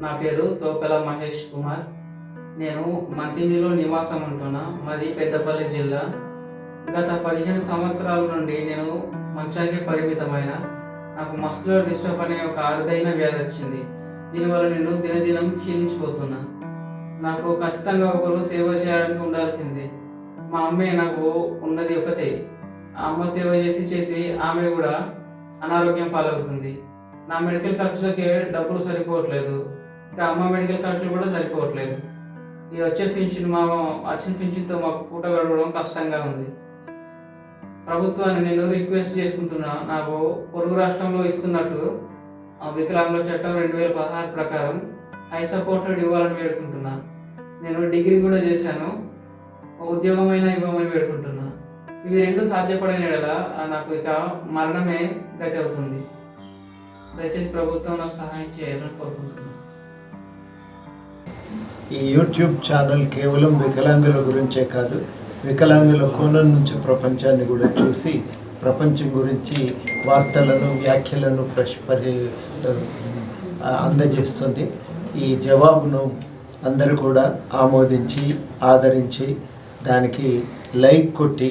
నా పేరు తోపెల మహేష్ కుమార్. నేను మంతినిలో నివాసం ఉంటున్నా మాది పెద్దపల్లి జిల్లా. గత పదిహేను సంవత్సరాల నుండి నేను మంచానికి పరిమితమైన. నాకు మస్కులర్ డిస్టర్బ్ అనే ఒక అరుదైన వ్యాధి వచ్చింది. దీనివల్ల నేను దినదినం క్షీణించిపోతున్నా. నాకు ఖచ్చితంగా ఒకరు సేవ చేయడానికి ఉండాల్సిందే. మా అమ్మే నాకు ఉన్నది ఒకతే. ఆ అమ్మ సేవ చేసి చేసి ఆమె కూడా అనారోగ్యం పాలవుతుంది. నా మెడికల్ ఖర్చులకే డబ్బులు సరిపోవట్లేదు. ఇంకా అమ్మ మెడికల్ ఖర్చులు కూడా సరిపోవట్లేదు. ఈ వచ్చే పెన్షన్ మా వచ్చిన పెన్షన్తో మాకు పూట గడవడం కష్టంగా ఉంది. ప్రభుత్వాన్ని నేను రిక్వెస్ట్ చేసుకుంటున్నా నాకు పొరుగు రాష్ట్రంలో ఇస్తున్నట్టు వికలాంగుల చట్టం రెండు వేల పదహారు ప్రకారం హై సపోర్టెడ్ ఇవ్వాలని వేడుకుంటున్నా. నేను డిగ్రీ కూడా చేశాను ఉద్యోగమైన ఇవ్వమని వేడుకుంటున్నా. ఇవి రెండు సాధ్యపడని యెడల, నాకు ఇక మరణమే గతి అవుతుంది. దయచేసి ప్రభుత్వం నాకు సహాయం చేయాలని కోరుకుంటున్నాను ఈ యూట్యూబ్ ఛానల్ కేవలం వికలాంగుల గురించే కాదు వికలాంగుల కోణం నుంచి ప్రపంచాన్ని కూడా చూసి ప్రపంచం గురించి వార్తలను వ్యాఖ్యలను ప్రశ్ పరి అందజేస్తుంది. ఈ జవాబును అందరూ కూడా ఆమోదించి ఆదరించి దానికి లైక్ కొట్టి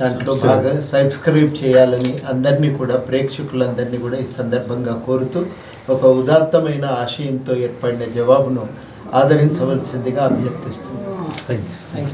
దాంట్లో బాగా సబ్స్క్రైబ్ చేయాలని అందరినీ కూడా ప్రేక్షకులందరినీ కూడా ఈ సందర్భంగా కోరుతూ ఒక ఉదాత్తమైన ఆశయంతో ఏర్పడిన జవాబును ఆదరించవలసిందిగా అభ్యర్థిస్తుంది థ్యాంక్ యూ